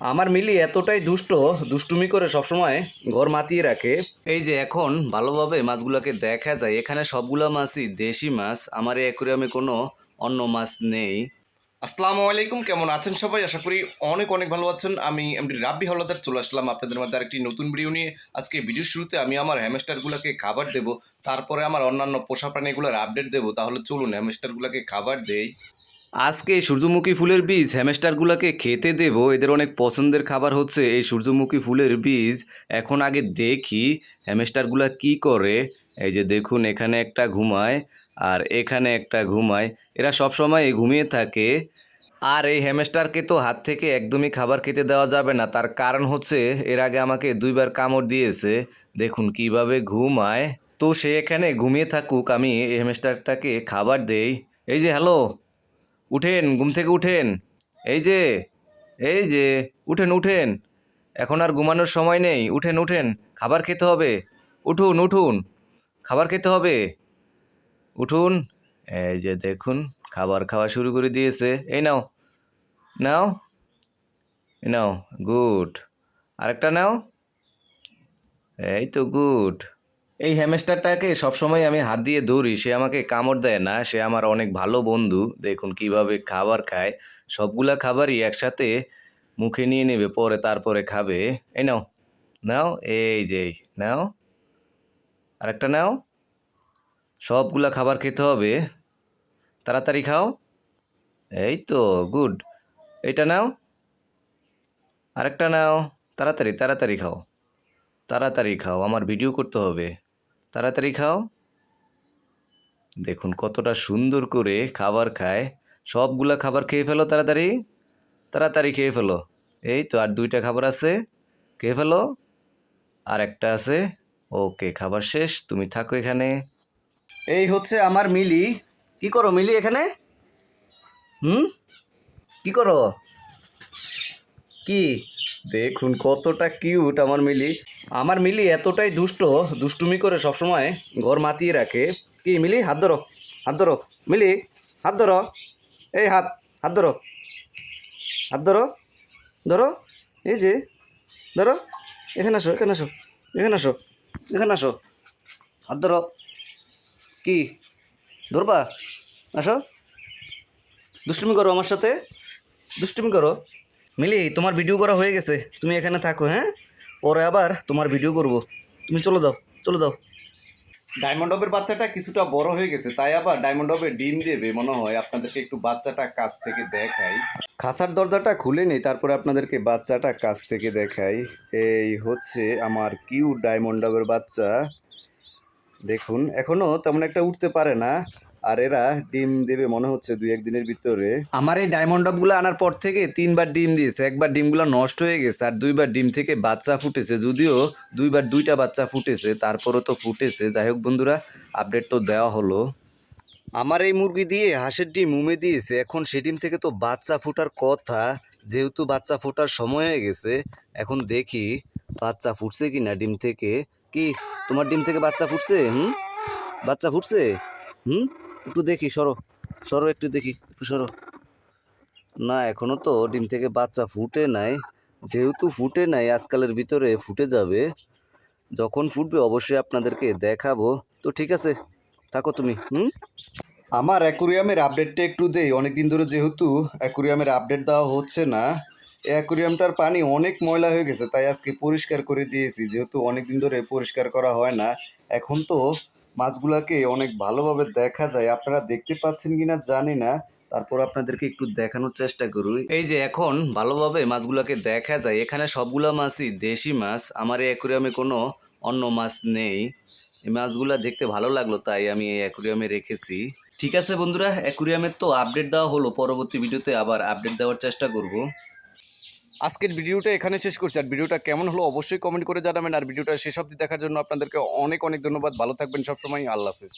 আমার মিলি এতটাই দুষ্ট, দুষ্টুমি করে সবসময় ঘর মাতিয়ে রাখে। এই যে এখন ভালোভাবে মাছগুলোকে দেখা যায়, এখানে সবগুলা মাছই দেশি মাছ, আমার এই অ্যাকুরিয়ামে কোনো অন্য মাছ নেই। আসসালামু আলাইকুম, কেমন আছেন সবাই? আশা করি অনেক অনেক ভালো আছেন। আমি এমডি রাব্বি হলদার চলে আসলাম আপনাদের মাঝে আরেকটি নতুন ভিডিও নিয়ে। আজকে ভিডিওর শুরুতে আমি আমার হ্যামস্টারগুলোকে খাবার দেব, তারপরে আমার অন্যান্য পোষা প্রাণীগুলোর আপডেট দেবো। তাহলে চলুন হ্যামস্টারগুলোকে খাবার দেই। আজকে সূর্যমুখী ফুলের বীজ হ্যামস্টারগুলোকে খেতে দেব। এদের অনেক পছন্দের খাবার হচ্ছে এই সূর্যমুখী ফুলের বীজ। এখন আগে দেখি হ্যামস্টারগুলা কি করে। এই যে দেখুন, এখানে একটা ঘুমায় আর এখানে একটা ঘুমায়। এরা সবসময় ঘুমিয়ে থাকে। আর এই হ্যামস্টারকে তো হাত থেকে একদমই খাবার খেতে দেওয়া যাবে না। তার কারণ হচ্ছে এর আগে আমাকে দুইবার কামড় দিয়েছে। দেখুন কীভাবে ঘুমায়। তো সে এখানে ঘুমিয়ে থাকুক, আমি এই হ্যামস্টারটাকে খাবার দেই। এই যে, হ্যালো? উঠেন, ঘুম থেকে উঠেন। এই যে এই যে, উঠেন উঠেন। এখন আর ঘুমানোর সময় নেই। উঠেন উঠেন, খাবার খেতে হবে। উঠুন উঠুন, খাবার খেতে হবে। উঠুন, এই যে দেখুন, খাবার খাওয়া শুরু করে দিয়েছে। এই নাও নাও নাও, গুড। আরেকটা নাও। এই তো গুড। এই হ্যামস্টারটাকে সবসময় আমি হাত দিয়ে ধরি, সে আমাকে কামড় দেয় না, সে আমার অনেক ভালো বন্ধু। দেখুন কীভাবে খাবার খায়। সবগুলা খাবারই একসাথে মুখে নিয়ে নেবে, পরে তারপরে খাবে। এই নাও নাও, এই যে নাও। আরেকটা নাও। সবগুলা খাবার খেতে হবে। তাড়াতাড়ি খাও। এই তো, গুড। এটা নাও। আরেকটা নাও। তাড়াতাড়ি তাড়াতাড়ি খাও। তাড়াতাড়ি খাও, আমার ভিডিও করতে হবে। তাড়াতাড়ি খাও। দেখুন কতটা সুন্দর করে খাবার খায়। সবগুলা খাবার খেয়ে ফেলো তাড়াতাড়ি। তাড়াতাড়ি খেয়ে ফেলো। এই তো আর দুইটা খাবার আছে। খেয়ে ফেলো। আর একটা আছে। ওকে, খাবার শেষ। তুমি থাকো এখানে। এই হচ্ছে আমার মিলি। কি করো মিলি এখানে? হুম? কি করো? কি? দেখুন কতটা কিউট আমার মিলি। আমার মিলি এতটাই দুষ্ট, দুষ্টুমি করে সবসময় ঘর মাতিয়ে রাখে। কি মিলি, হাত ধরো হাত ধরো। মিলি, হাত ধরো। এই হাত হাত ধরো। হাত ধরো ধরো। এই যে, ধরো। এখানে আসো এখানে আসো এখানে আসো এখানে আসো। হাত ধরো। কি? ধরবা? আসো। দুষ্টুমি করো আমার সাথে। দুষ্টুমি করো। মিলি, তোমার ভিডিও করা হয়ে গেছে। তুমি এখানে থাকো হ্যাঁ? পরে আবার তোমার ভিডিও করব। তুমি চলে যাও চলে যাও। ডায়মন্ড অফের বাচ্চাটা কিছুটা বড় হয়ে গেছে, তাই আবার ডায়মন্ড অফের ডিম দেবে, মনে হয়। আপনাদেরকে একটু বাচ্চাটা কাছ থেকে দেখাই। খাসার দরজাটা খুলে নেই, তারপরে আপনাদেরকে বাচ্চাটা কাছ থেকে দেখাই। এই হচ্ছে আমার কিউ ডায়মন্ড ডাবের বাচ্চা। দেখুন এখনও তেমন একটা উঠতে পারে না। আর এরা ডিম দেবে মনে হচ্ছে দুই একদিনের ভিতরে। আমার এই ডায়মন্ড ডাবগুলো আনার পর থেকে তিনবার ডিম দিয়েছে। একবার ডিমগুলো নষ্ট হয়ে গেছে আর দুইবার ডিম থেকে বাচ্চা ফুটেছে। যদিও দুইবার দুইটা বাচ্চা ফুটেছে তারপরও তো ফুটেছে। যাই হোক বন্ধুরা আপডেট তো দেওয়া হলো। আমার এই মুরগি দিয়ে হাঁসের ডিম উমে দিয়েছে। এখন সে ডিম থেকে তো বাচ্চা ফোটার কথা। যেহেতু বাচ্চা ফোটার সময় হয়ে গেছে এখন দেখি বাচ্চা ফুটছে কি না ডিম থেকে। কি তোমার ডিম থেকে বাচ্চা ফুটছে হুম? বাচ্চা ফুটছে? হুম? একটু দেখি, সরো। সরো একটু দেখি, একটু সরো। না, এখনও তো ডিম থেকে বাচ্চা ফুটে নাই। যেহেতু ফুটে নাই, আজকালের ভিতরে ফুটে যাবে। যখন ফুটবে অবশ্যই আপনাদেরকে দেখাবো। তো ঠিক আছে, থাকো তুমি, হুম? আমার অ্যাকুরিয়ামের আপডেটটা একটু দেই। অনেক দিন ধরে যেহেতু অ্যাকুরিয়ামের আপডেট দেওয়া হচ্ছে না, এই অ্যাকুরিয়ামটার পানি অনেক ময়লা হয়ে গেছে, তাই আজকে পরিষ্কার করে দিয়েছি। যেহেতু অনেক দিন ধরে পরিষ্কার করা হয় না, এখন তো মাছগুলাকে অনেক ভালোভাবে দেখা যায়। আপনারা দেখতে পাচ্ছেন কিনা জানি না। তারপর আপনাদেরকে একটু দেখানোর চেষ্টা করুই এই যে এখন ভালোভাবে মাছগুলোকে দেখা যায়। এখানে সবগুলা মাছই দেশি মাছ। আমার এই অ্যাকুরিয়ামে কোনো অন্য মাছ নেই। এই মাছগুলা দেখতে ভালো লাগল, তাই আমি এই অ্যাকুরিয়ামে রেখেছি। ঠিক আছে বন্ধুরা অ্যাকুরিয়ামের তো আপডেট দেওয়া হলো। পরবর্তী ভিডিওতে আবার আপডেট দেওয়ার চেষ্টা করব। আজকের ভিডিওটা এখানে শেষ করছি। আর ভিডিওটা কেমন হলো অবশ্যই কমেন্ট করে জানাবেন। আর ভিডিওটা শেষ অবধি দেখার জন্য আপনাদেরকে অনেক অনেক ধন্যবাদ। ভালো থাকবেন সবসময়। আল্লাহ হাফেজ।